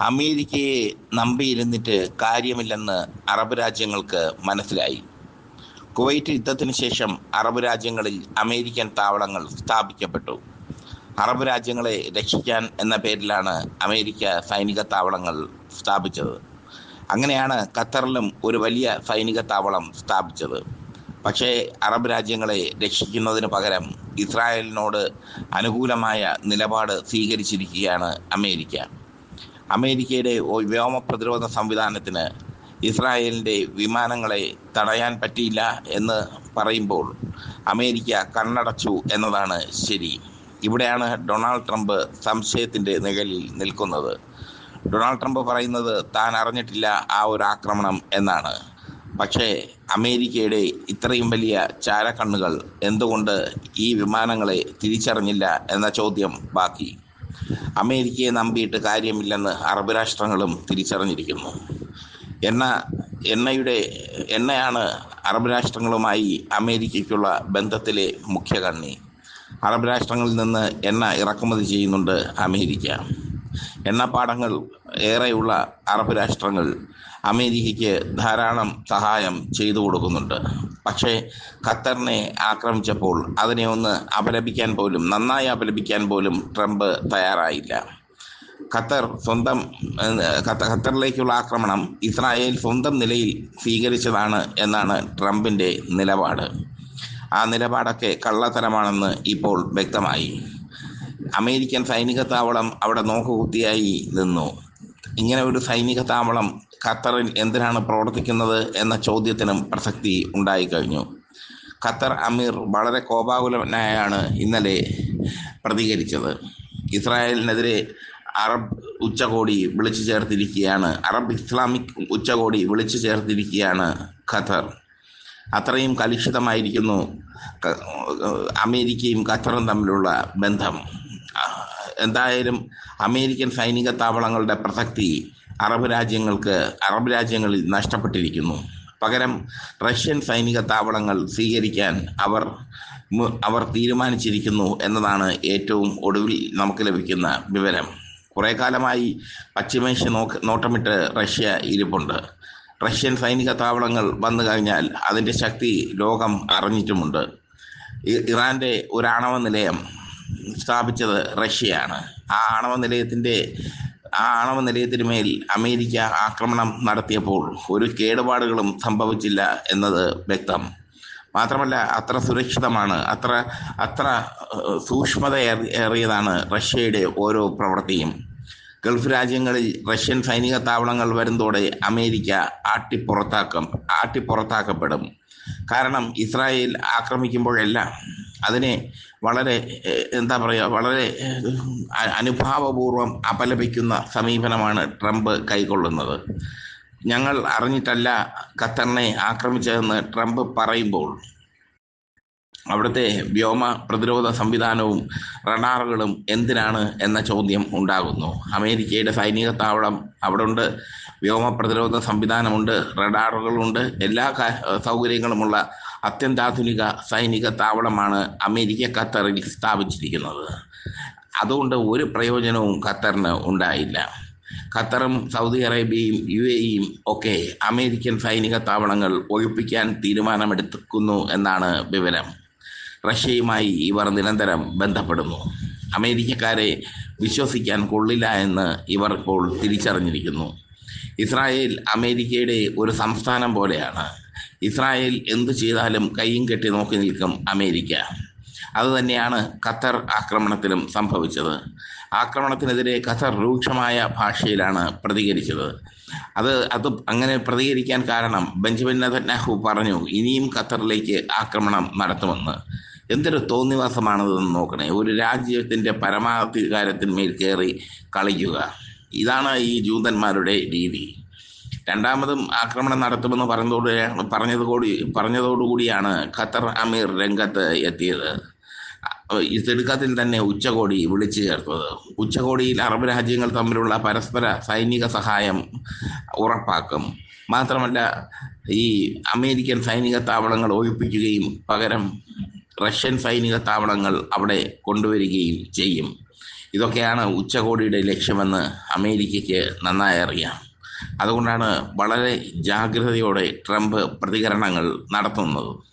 അമേരിക്കയെ നമ്പിയിരുന്നിട്ട് കാര്യമില്ലെന്ന് അറബ് രാജ്യങ്ങൾക്ക് മനസ്സിലായി. കുവൈറ്റ് യുദ്ധത്തിന് ശേഷം അറബ് രാജ്യങ്ങളിൽ അമേരിക്കൻ താവളങ്ങൾ സ്ഥാപിക്കപ്പെട്ടു. അറബ് രാജ്യങ്ങളെ രക്ഷിക്കാൻ എന്ന പേരിലാണ് അമേരിക്ക സൈനിക താവളങ്ങൾ സ്ഥാപിച്ചത്. അങ്ങനെയാണ് ഖത്തറിലും ഒരു വലിയ സൈനിക താവളം സ്ഥാപിച്ചത്. പക്ഷേ അറബ് രാജ്യങ്ങളെ രക്ഷിക്കുന്നതിന് പകരം ഇസ്രായേലിനോട് അനുകൂലമായ നിലപാട് സ്വീകരിച്ചിരിക്കുകയാണ് അമേരിക്ക. അമേരിക്കയുടെ വ്യോമ പ്രതിരോധ സംവിധാനത്തിന് ഇസ്രായേലിന്റെ വിമാനങ്ങളെ തടയാൻ പറ്റിയില്ല എന്ന് പറയുമ്പോൾ അമേരിക്ക കണ്ണടച്ചു എന്നതാണ് ശരി. ഇവിടെയാണ് ഡൊണാൾഡ് ട്രംപ് സംശയത്തിന്റെ നിഴലിൽ നിൽക്കുന്നത്. ഡൊണാൾഡ് ട്രംപ് പറയുന്നത് താൻ അറിഞ്ഞിട്ടില്ല ആ ഒരു ആക്രമണം എന്നാണ്. പക്ഷേ അമേരിക്കയുടെ ഇത്രയും വലിയ ചാരക്കണ്ണുകൾ എന്തുകൊണ്ട് ഈ വിമാനങ്ങളെ തിരിച്ചറിഞ്ഞില്ല എന്ന ചോദ്യം ബാക്കി. അമേരിക്കയെ നമ്പിയിട്ട് കാര്യമില്ലെന്ന് അറബ് രാഷ്ട്രങ്ങളും തിരിച്ചറിഞ്ഞിരിക്കുന്നു. എണ്ണ എണ്ണയുടെ എണ്ണയാണ് അറബ് രാഷ്ട്രങ്ങളുമായി അമേരിക്കയ്ക്കുള്ള ബന്ധത്തിലെ മുഖ്യ കണ്ണി അറബ് രാഷ്ട്രങ്ങളിൽ നിന്ന് എണ്ണ ഇറക്കുമതി ചെയ്യുന്നുണ്ട് അമേരിക്ക. എണ്ണപ്പാടങ്ങൾ ഏറെയുള്ള അറബ് രാഷ്ട്രങ്ങൾ അമേരിക്കയ്ക്ക് ധാരാളം സഹായം ചെയ്തു കൊടുക്കുന്നുണ്ട്. പക്ഷേ ഖത്തറിനെ ആക്രമിച്ചപ്പോൾ അതിനെ ഒന്ന് അപലപിക്കാൻ പോലും നന്നായി അപലപിക്കാൻ പോലും ട്രംപ് തയ്യാറായില്ല. ഖത്തർ സ്വന്തം ഖത്തറിലേക്കുള്ള ആക്രമണം ഇസ്രായേൽ സ്വന്തം നിലയിൽ സ്വീകരിച്ചതാണ് എന്നാണ് ട്രംപിന്റെ നിലപാട്. ആ നിലപാടൊക്കെ കള്ളത്തരമാണെന്ന് ഇപ്പോൾ വ്യക്തമായി. അമേരിക്കൻ സൈനിക താവളം അവിടെ നോക്കുകുത്തിയായി നിന്നു. ഇങ്ങനെ ഒരു സൈനിക താവളം ഖത്തറിൽ എന്തിനാണ് പ്രവർത്തിക്കുന്നത് എന്ന ചോദ്യത്തിനും പ്രസക്തി ഉണ്ടായിക്കഴിഞ്ഞു. ഖത്തർ അമീർ വളരെ കോപാകുലനായാണ് ഇന്നലെ പ്രതികരിച്ചത്. ഇസ്രായേലിനെതിരെ അറബ് ഉച്ചകോടി വിളിച്ചു ചേർത്തിരിക്കുകയാണ്. അറബ് ഇസ്ലാമിക് ഉച്ചകോടി വിളിച്ചു ചേർത്തിരിക്കുകയാണ് ഖത്തർ. അത്രയും കലുഷിതമായിരിക്കുന്നു അമേരിക്കയും ഖത്തറും തമ്മിലുള്ള ബന്ധം. എന്തായാലും അമേരിക്കൻ സൈനിക താവളങ്ങളുടെ പ്രസക്തി അറബ് രാജ്യങ്ങൾക്ക് അറബ് രാജ്യങ്ങളിൽ നഷ്ടപ്പെട്ടിരിക്കുന്നു. പകരം റഷ്യൻ സൈനിക താവളങ്ങൾ സ്വീകരിക്കാൻ അവർ അവർ തീരുമാനിച്ചിരിക്കുന്നു എന്നതാണ് ഏറ്റവും ഒടുവിൽ നമുക്ക് ലഭിക്കുന്ന വിവരം. കുറേ കാലമായി പശ്ചിമേഷ്യ നോക്ക് നോട്ടമിട്ട് റഷ്യ ഇരിപ്പുണ്ട്. റഷ്യൻ സൈനിക താവളങ്ങൾ വന്നു കഴിഞ്ഞാൽ അതിന്റെ ശക്തി ലോകം അറിഞ്ഞിട്ടുമുണ്ട്. ഇറാന്റെ ഒരാണവ നിലയം സ്ഥാപിച്ചത് റഷ്യയാണ്. ആ ആണവ നിലയത്തിന്റെ ആ ആണവ നിലയത്തിന് മേൽ അമേരിക്ക ആക്രമണം നടത്തിയപ്പോൾ ഒരു കേടുപാടുകളും സംഭവിച്ചില്ല എന്നത് വ്യക്തം. മാത്രമല്ല അത്ര സുരക്ഷിതമാണ് അത്ര അത്ര സൂക്ഷ്മത ഏറിയതാണ് റഷ്യയുടെ ഓരോ പ്രവൃത്തിയും. ഗൾഫ് രാജ്യങ്ങളിൽ റഷ്യൻ സൈനിക താവളങ്ങൾ വരുന്നതോടെ അമേരിക്ക ആട്ടിപ്പുറത്താക്കം ആട്ടിപ്പുറത്താക്കപ്പെടും. കാരണം ഇസ്രായേൽ ആക്രമിക്കുമ്പോഴെല്ലാം അതിനെ വളരെ എന്താ പറയുക വളരെ അനുഭാവപൂർവം അപലപിക്കുന്ന സമീപനമാണ് ട്രംപ് കൈക്കൊള്ളുന്നത്. ഞങ്ങൾ അറിഞ്ഞിട്ടല്ല ഖത്തറിനെ ആക്രമിച്ചതെന്ന് ട്രംപ് പറയുമ്പോൾ. അവിടുത്തെ വ്യോമ പ്രതിരോധ സംവിധാനവും റഡാറുകളും എന്തിനാണ് എന്ന ചോദ്യം ഉണ്ടാകുന്നു. അമേരിക്കയുടെ സൈനിക താവളം അവിടെ ഉണ്ട് വ്യോമ പ്രതിരോധ സംവിധാനമുണ്ട് റഡാറുകളുണ്ട് എല്ലാ സൗകര്യങ്ങളുമുള്ള അത്യന്താധുനിക സൈനിക താവളമാണ് അമേരിക്ക ഖത്തറിൽ സ്ഥാപിച്ചിരിക്കുന്നത്. അതുകൊണ്ട് ഒരു പ്രയോജനവും ഖത്തറിന് ഉണ്ടായില്ല. ഖത്തറും സൗദി അറേബ്യയും യു എയും ഒക്കെ അമേരിക്കൻ സൈനിക താവളങ്ങൾ ഒഴിപ്പിക്കാൻ തീരുമാനമെടുക്കുന്നു എന്നാണ് വിവരം. റഷ്യയുമായി ഇവർ നിരന്തരം ബന്ധപ്പെടുന്നു. അമേരിക്കക്കാരെ വിശ്വസിക്കാൻ കൊള്ളില്ല എന്ന് ഇവർ ഇപ്പോൾ തിരിച്ചറിഞ്ഞിരിക്കുന്നു. ഇസ്രായേൽ അമേരിക്കയുടെ ഒരു സംസ്ഥാനം പോലെയാണ്. ഇസ്രായേൽ എന്തു ചെയ്താലും കൈയും കെട്ടി നോക്കി നിൽക്കും അമേരിക്ക. അതുതന്നെയാണ് ഖത്തർ ആക്രമണത്തിലും സംഭവിച്ചത്. ആക്രമണത്തിനെതിരെ ഖത്തർ രൂക്ഷമായ ഭാഷയിലാണ് പ്രതികരിച്ചത്. അത് അത് അങ്ങനെ പ്രതികരിക്കാൻ കാരണം ബെഞ്ചമിൻ നെതന്യാഹു പറഞ്ഞു ഇനിയും ഖത്തറിലേക്ക് ആക്രമണം നടത്തുമെന്ന്. എന്തൊരു തോന്നിവാസമാണതെന്ന് നോക്കണേ. ഒരു രാജ്യത്തിന്റെ പരമാധികാരത്തിന്മേൽ കയറി കളിക്കുക. ഇതാണ് ഈ ജൂതന്മാരുടെ രീതി. രണ്ടാമതും ആക്രമണം നടത്തുമെന്ന് പറഞ്ഞതോട് പറഞ്ഞതുകൂടി പറഞ്ഞതോടുകൂടിയാണ് ഖത്തർ അമീർ രംഗത്ത് എത്തിയത്. തിടുക്കത്തിൽ തന്നെ ഉച്ചകോടി വിളിച്ചു ചേർത്തത്. ഉച്ചകോടിയിൽ അറബ് രാജ്യങ്ങൾ തമ്മിലുള്ള പരസ്പര സൈനിക സഹായം ഉറപ്പാക്കും. മാത്രമല്ല ഈ അമേരിക്കൻ സൈനിക താവളങ്ങൾ ഒഴിപ്പിക്കുകയും പകരം റഷ്യൻ സൈനിക താവളങ്ങൾ അവിടെ കൊണ്ടുവരികയും ചെയ്യും. ഇതൊക്കെയാണ് ഉച്ചകോടിയുടെ ലക്ഷ്യമെന്ന് അമേരിക്കയ്ക്ക് നന്നായി അറിയാം. അതുകൊണ്ടാണ് വളരെ ജാഗ്രതയോടെ ട്രംപ് പ്രതികരണങ്ങൾ നടത്തുന്നത്.